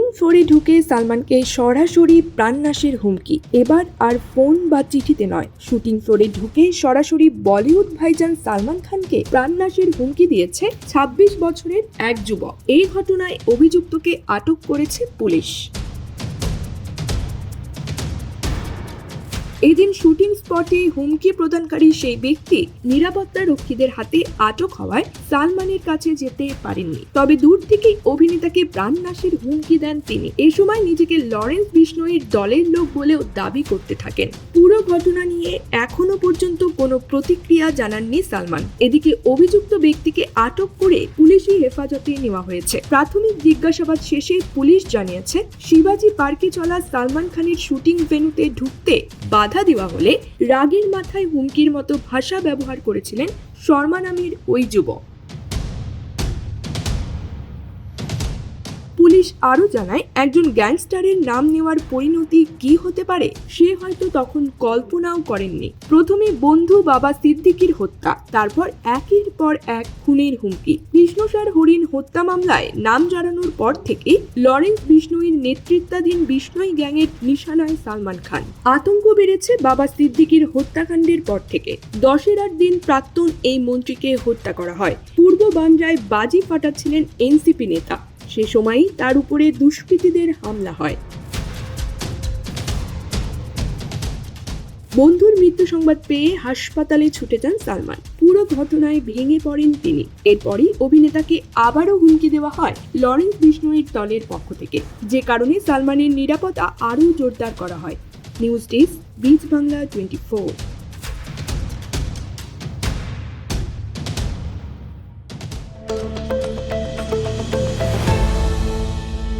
ফ্লোরে ঢুকে সালমানকে সরাসরি প্রাণনাশের হুমকি। এবার আর ফোন বা চিঠিতে নয়। শুটিং ফ্লোরে ঢুকে সরাসরি বলিউড ভাইজান সালমান খানকে প্রাণনাশের হুমকি দিয়েছে ২৬ বছরের এক যুবক। এই ঘটনায় অভিযুক্তকে আটক করেছে পুলিশ। এদিন শুটিং স্পটে হুমকি প্রদানকারী সেই ব্যক্তি নিরাপত্তা রক্ষীদের হাতে আটক হওয়ায় সালমানের কাছে যেতে পারেননি। তবে দূর থেকেই অভিনেতাকে প্রাণনাশের হুমকি দেন তিনি। এ সময় নিজেকে লরেন্স বিষ্ণুয়ের দলের লোক বলেও দাবি করতে থাকেন। পুরো ঘটনা নিয়ে এখনও পর্যন্ত কোনো প্রতিক্রিয়া জানাননি সালমান। এদিকে অভিযুক্ত ব্যক্তিকে আটক করে পুলিশি হেফাজতে নেওয়া হয়েছে। প্রাথমিক জিজ্ঞাসাবাদ শেষে পুলিশ জানিয়েছে, শিবাজি পার্কে চলা সালমান খানের শুটিং ভেনুতে ঢুকতে বাধা দেওয়া হলে রাগের মাথায় হুমকির মতো ভাষা ব্যবহার করেছিলেন শর্মা নামের ওই যুবক। পুলিশ আরও জানায়, একজন গ্যাংস্টারের নাম নেওয়ার পরিণতি কি হতে পারে, সে হয়তো তখন কল্পনাও করেননি। প্রথমে বন্ধু বাবা সিদ্দিকির হত্যা, তারপর একের পর এক খুনের হুমকি। কৃষ্ণসার হরিণ হত্যা মামলায় নাম জানানোর পর থেকে লরেন্স বিষ্ণুইর নেতৃত্বাধীন বিষ্ণুই গ্যাংয়ের নিশানায় সালমান খান। আতঙ্ক বেড়েছে বাবা সিদ্দিকির হত্যাকাণ্ডের পর থেকে। দশেরার দিন প্রাক্তন এই মন্ত্রীকে হত্যা করা হয়। পূর্ব বান্দ্রায় বাজি ফাটাচ্ছিলেন এনসিপি নেতা। সে সময়ই তার উপরে দুষ্কৃতীদের হামলা হয়। বন্ধুর মৃত্যু সংবাদ পেয়ে হাসপাতালে ছুটে যান সালমান। পুরো ঘটনায় ভেঙে পড়েন তিনি। এরপরই অভিনেতাকে আবারও হুমকি দেওয়া হয় লরেন্স বিষ্ণুইর দলের পক্ষ থেকে। যে কারণে সালমানের নিরাপত্তা আরও জোরদার করা হয়। নিউজ ডেস্ক, বিচ বাংলা টোয়েন্টি ফোর।